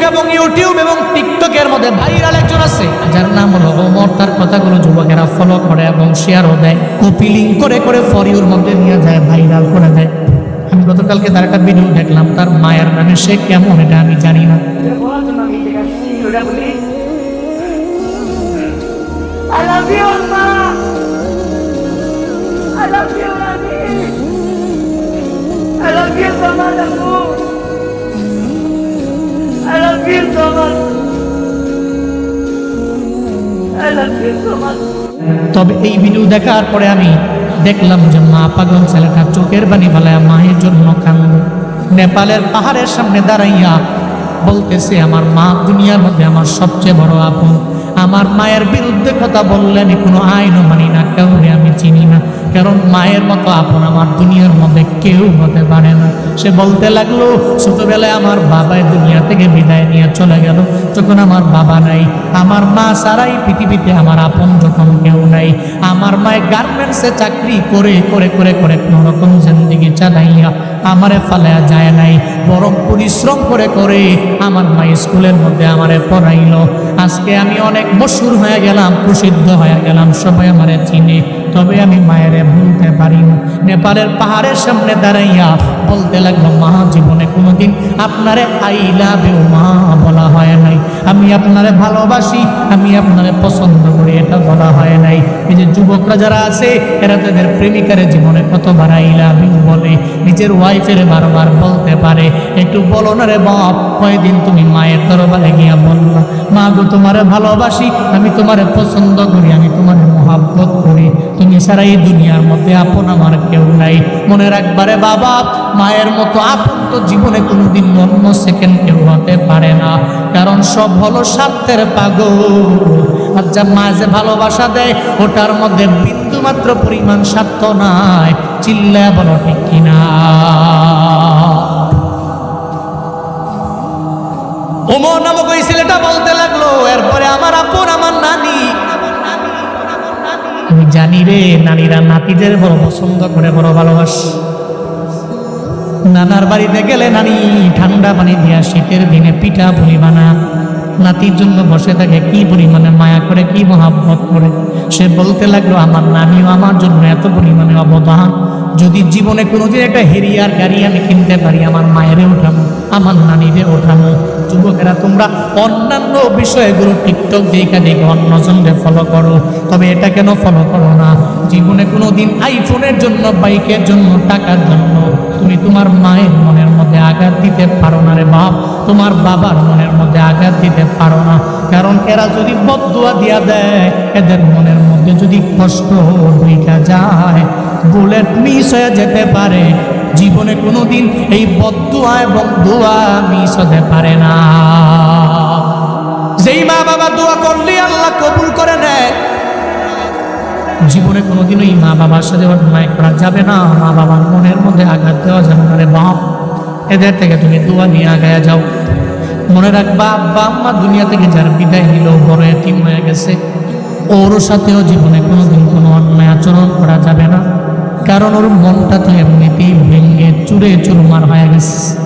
Facebook এবং YouTube এবং টিকটকের মধ্যে ভাইরাল একজন আছে। যার নাম হলো ওমর তার কথাগুলো যুবকেরা ফলো করে এবং শেয়ারও দেয়। কপি লিঙ্ক করে করে ফরিউর মধ্যে নিয়ে যায় ভাইরাল করে দেয়। আমি গতকালকে তার একটা ভিডিও দেখলাম তার মায়ের নামে সে কেমন এটা আমি জানি না। I love you, তবে এই ভিডিও দেখার পরে আমি দেখলাম যে মা পাগল ছেলেটা চোখের বানি ফেলায় মায়ের জন্য কান্দ নেপালের পাহাড়ের সামনে দাঁড়াইয়া বলতেছে, আমার মা দুনিয়ার মধ্যে আমার সবচেয়ে বড় আপন। আমার মায়ের বিরুদ্ধে কথা বললে আমি কোনো আইনও মানি না, কাউরে আমি চিনি না। কারণ মায়ের মতো আপন আমার দুনিয়ার মধ্যে কেউ হতে পারে না। সে বলতে লাগল, ছোটবেলায় আমার বাবাই দুনিয়া থেকে বিদায় নিয়ে চলে গেল। যখন আমার বাবা নাই, আমার মা সারাই পৃথিবীতে আমার আপন যখন কেউ নাই। আমার মায়ের গার্মেন্টসে চাকরি করে করে করে করে কোনো রকম জিন্দিগি চালাইয়া আমারে ফালে যায় নাই। বরং পরিশ্রম করে করে আমার মা স্কুলের মধ্যে আমারে পড়াইল। আজকে আমি অনেক মশুর হয়ে গেলাম, প্রসিদ্ধ হয়ে গেলাম, সবাই আমারে চিনে। তবে আমি মায়েরে ভুলতে পারি নেপালের পাহাড়ের সামনে দাঁড়াইয়া বলতে লাগল, মা, জীবনে কোনোদিন আপনারে আই লাভ মা বলা হয় আমি আপনারে ভালোবাসি, আমি আপনারে পছন্দ করি, এটা বলা হয় নাই। এই যে যুবকরা যারা আছে, এরা তাদের প্রেমিকারে জীবনে কতবার আই লাভ বলে, নিজের ওয়াইফের বারবার বলতে পারে। একটু বলো না রে বাপ, কয়দিন তুমি মায়ের দরবারে গিয়া বললা, মা গো, তোমারে ভালোবাসি, আমি তোমারে পছন্দ করি, আমি তোমারে মহাব্বত করি। তুমি ছাড়া এই দুনিয়ার মধ্যে আপন আমার কেউ নাই। মনে রাখবারে বাবা, মায়ের মতো আপন তো জীবনে কোনোদিন অন্য সেকেন্ড কেউ হতে পারে না। কারণ সব হলো স্বার্থের পাগল। আর যা মা যে ভালোবাসা দেয়, ওটার মধ্যে বিন্দু মাত্র পরিমাণ স্বার্থ নাই। চিল্লা বলো ঠিক কিনা? ওমর নামক ওই ছেলেটা বলতে লাগল, এরপরে আমার আপন, আমার নানি। আমি জানি রে, নানিরা নাতিদের বড় পছন্দ করে, বড় ভালোবাসে। নানার বাড়িতে গেলে নানি, ঠান্ডা পানি দিয়া শীতের দিনে পিঠা পুলি বানা। নাতির জন্য বসে থাকে, কি পরিমাণে মায়া করে, কি মহাব্বত করে। সে বলতে লাগল, আমার নানিও আমার জন্য এত পরিমাণে অবদান। যদি জীবনে কোনোদিন একটা হেরিয়ার গাড়ি আমি কিনতে পারি, আমার মায়েরে ওঠামো আমার নানিরে ওঠামো যুবকেরা, তোমরা অন্যান্য বিষয়গুলো টিকটক দেখা দেখে অন্যজনকে ফলো করো। তবে এটা কেন ফলো করো না? জীবনে কোনো দিন আইফোনের জন্য বাইকের জন্য, টাকার জন্য তোমার মায়ের মনের মধ্যে আঘাত দিতে পারো না রে বাপ, তোমার বাবার মনের মধ্যে আঘাত দিতে পারো না। কারণ এরা যদি বদুয়া দিয়া দেয়, এদের মনের মধ্যে যদি কষ্ট হইটা যায়, বুলেট মিস হয়ে যেতে পারে। জীবনে কোনোদিন এই বদুয়া এবং দোয়া মিস হতে পারে না। যেই মা বাবা দোয়া করলে আল্লাহ কবুল করে নেয় জীবনে কোনোদিন ওই মা বাবার সাথে অন্যায় করা যাবে না। মা বাবার মনের মধ্যে আঘাত দেওয়া যাবে না রে বাপ। এদের থেকে তুমি দোয়া নিয়ে আগায় যাও। মনে রাখবা আব্বা আম্মা দুনিয়া থেকে যার বিদায় নিল, বড় এতিম হয়ে গেছে। ওর সাথেও জীবনে কোনোদিন কোনো অন্যায় আচরণ করা যাবে না। কারণ ওর মনটা তো এমনিতেই ভেঙে চুরে চুরমার হয়ে গেছে।